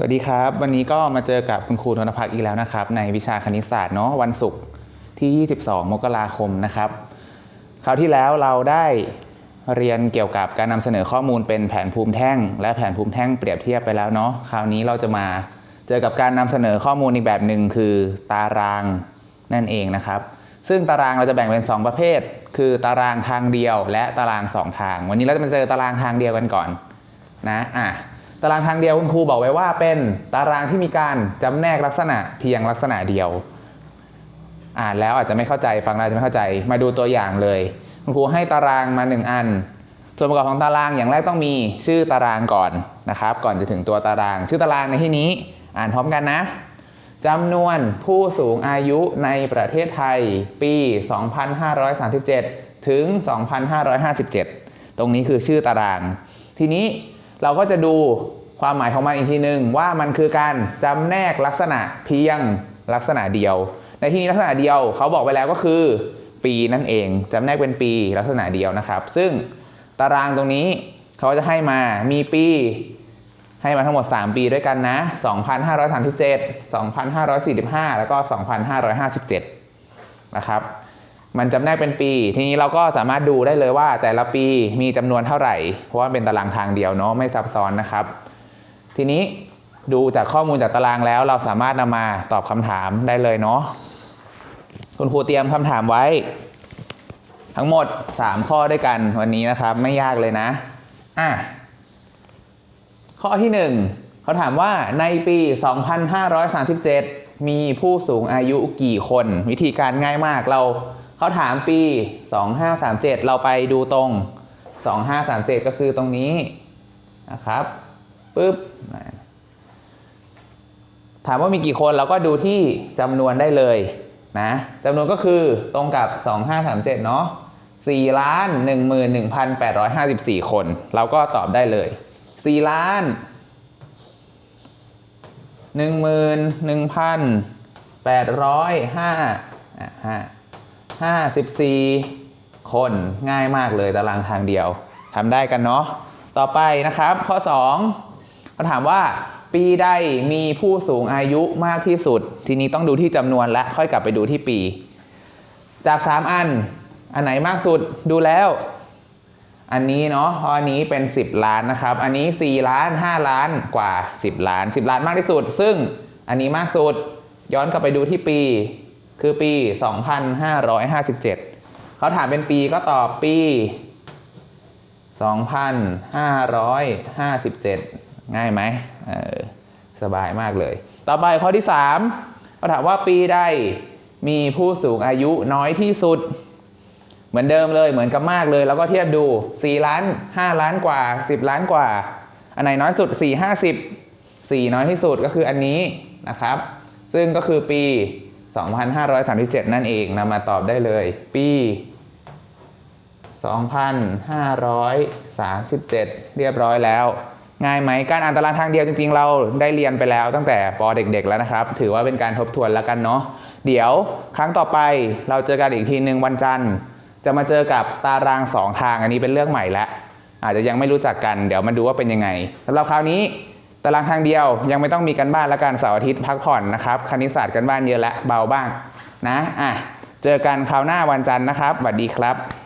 สวัสดีครับ วันนี้ก็มาเจอกับคุณครูธนภักอีกแล้วนะครับ ในวิชาคณิตศาสตร์เนาะวันศุกร์ที่ 22 มกราคมนะครับ คราวที่แล้วเราได้เรียนเกี่ยวกับการนำเสนอข้อมูลเป็นแผนภูมิแท่ง และแผนภูมิแท่งเปรียบเทียบไปแล้วเนาะคราวนี้เราจะมาเจอกับการนำเสนอข้อมูลอีกแบบหนึ่งคือตารางนั่นเองนะครับ ซึ่งตารางเราจะแบ่งเป็น 2 ประเภท คือตารางทางเดียว และตาราง 2 ทาง วันนี้เราจะมาเจอตารางทางเดียวกันก่อนนะอะ ตารางทางเดียวคุณครูบอกไว้ว่าเป็นตารางที่มีการจำแนกลักษณะเพียงลักษณะเดียว อ่านแล้วอาจจะไม่เข้าใจฟังแล้วจจะไม่เข้าใจ มาดูตัวอย่างเลย คุณครูให้ตารางมา 1 อัน ส่วนประกอบของตารางอย่างแรกต้องมีชื่อตารางก่อนนะครับ ก่อนจะถึงตัวตาราง ชื่อตารางในที่นี้อ่านพร้อมกันนะจำนวนผู้สูงอายุในประเทศไทยปี 2537 ถึง 2557 ตรงนี้คือชื่อตาราง ทีนี้ เราก็จะดูความหมายของมันอีกทีหนึ่งว่ามันคือการจำแนกลักษณะเพียงลักษณะเดียว ในที่นี้ลักษณะเดียวเขาบอกไปแล้วก็คือ ปีนั่นเองจำแนกเป็นปีลักษณะเดียวนะครับ ซึ่งตารางตรงนี้เขาจะให้มามีปี ให้มาทั้งหมด 3 ปีด้วยกันนะ 2537 2545 แล้วก็ 2557 นะครับ มันจำแนกเป็นปี ทีนี้เราก็สามารถดูได้เลยว่าแต่ละปีมีจำนวนเท่าไหร่ เพราะว่าเป็นตารางทางเดียวเนาะไม่ซับซ้อนนะครับ ทีนี้ดูจากข้อมูลจากตารางแล้ว เราสามารถนำมาตอบคำถามได้เลยเนาะคุณครูเตรียมคำถามไว้ ทั้งหมด 3 ข้อด้วยกันวันนี้นะครับ ไม่ยากเลยนะอะข้อที่ 1เขาถามว่าในปี 2537 มีผู้สูงอายุกี่คน วิธีการง่ายมากเรา เขาถามปี 2537 เราไปดูตรง 2537 ก็คือตรงนี้นะครับปึ๊บถามว่ามีกี่คนเราก็ดูที่จำนวนได้เลยนะจำนวนก็คือตรงกับ 2537 เนาะ4ล้าน11,854 คน เราก็ตอบได้เลย4ล้านหนึ่งหมื่นหนึ่งพันแปดร้อยห้าห้าสิบสี่คน ง่ายมากเลยตารางทางเดียวทำได้กันเนาะ ต่อไปนะครับ ข้อ2เขาถามว่าปีใดมีผู้สูงอายุมากที่สุด ทีนี้ต้องดูที่จำนวนและค่อยกลับไปดูที่ปี จาก 3 อัน อันไหนมากสุดดูแล้ว อันนี้เนาะเพราะอันนี้เป็น 10 ล้านนะครับ อันนี้ 4 ล้าน 5 ล้านกว่า 10 ล้าน 10 ล้านมากที่สุด ซึ่งอันนี้มากสุดย้อนกลับไปดูที่ปี คือปี 2557 เขาถามเป็นปีก็ตอบปี 2557 ง่ายไหมเออสบายมากเลย ต่อไปข้อที่3เขาถามว่าปีใดมีผู้สูงอายุน้อยที่สุด เหมือนเดิมเลยเหมือนกับมากเลย แล้วก็เทียบดู 4 ล้าน 5 ล้านกว่า 10 ล้านกว่า อันไหนน้อยสุด 4 50 4 น้อยที่สุดก็คืออันนี้นะครับ ซึ่งก็คือปี 2537 นั่นเองนำมาตอบได้เลย ปี 2537 เรียบร้อยแล้ว ง่ายไหมการอ่านตารางทางเดียวจริงๆ เราได้เรียนไปแล้วตั้งแต่ปเด็กๆ แล้วนะครับ ถือว่าเป็นการทบทวนแล้วกันเนาะเดี๋ยวครั้งต่อไปเราเจอกันอีกทีหนึ่งวันจันทร์ จะมาเจอกับตารางสองทางอันนี้เป็นเรื่องใหม่แล้วอาจจะยังไม่รู้จักกัน เดี๋ยวมาดูว่าเป็นยังไงสำหรับคราวนี้ารางทางเดียวยังไม่ต้องมีกันบ้านและการเสาร์อาทิตย์พักผ่อนนะครับคณิตศาสตร์กันบ้านเยอะและเบาบ้างนะอะเจอกันคราวหน้าวันจันทร์นะครับสวัสดีครับ